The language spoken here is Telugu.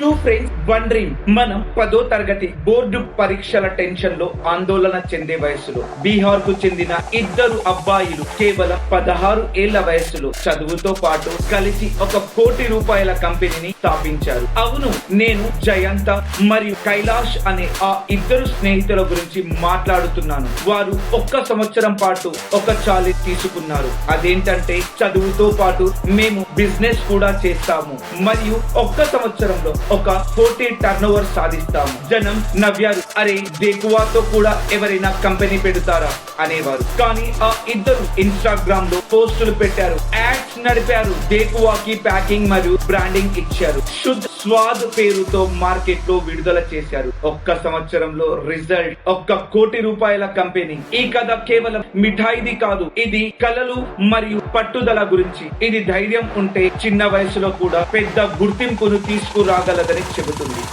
టూ ఫ్రెండ్స్ వన్ డ్రీమ్ మనం పదో తరగతి బోర్డు పరీక్షల టెన్షన్లో ఆందోళన చెందే వయసులో బీహార్కు చెందిన ఇద్దరు అబ్బాయిలు కేవలం పదహారు ఏళ్ళ వయసులో చదువుతో పాటు కలిసి ఒక కోటి రూపాయల కంపెనీని స్థాపించారు. అవును నేను జయంత మరియు కైలాష్ అనే ఆ ఇద్దరు స్నేహితుల గురించి మాట్లాడుతున్నాను. వారు ఒక్క సంవత్సరం పాటు ఒక చాలి తీసుకున్నారు. అదేంటంటే చదువుతో పాటు మేము బిజినెస్ కూడా చేస్తాము. మరియు ఒక్క సంవత్సరంలో ఒక కోటి టర్న్ ఓవర్ సాధిస్తాము జనం నవ్వారు. అరే దేకువాతో కూడా ఎవరైనా కంపెనీ పెడతారా? అనేవారు. కానీ ఆ ఇద్దరు ఇన్స్టాగ్రామ్లో పోస్టులు పెట్టారు. యాడ్స్ నడిపారు. దేకువాకి ప్యాకింగ్ మరియు బ్రాండింగ్ ఇచ్చారు. శుద్ధ స్వాద్ పేరుతో మార్కెట్లో విడుదల చేశారు. ఒక్క సంవత్సరంలో రిజల్ట్ ఒక్క కోటి రూపాయల కంపెనీ ఈ కథ కేవలం మిఠాయిది కాదు. ఇది కళలు మరియు పట్టుదల గురించి. ఇది ధైర్యం ఉంటే చిన్న వయసులో కూడా పెద్ద గుర్తింపును తీసుకురాగలదని చెబుతుంది.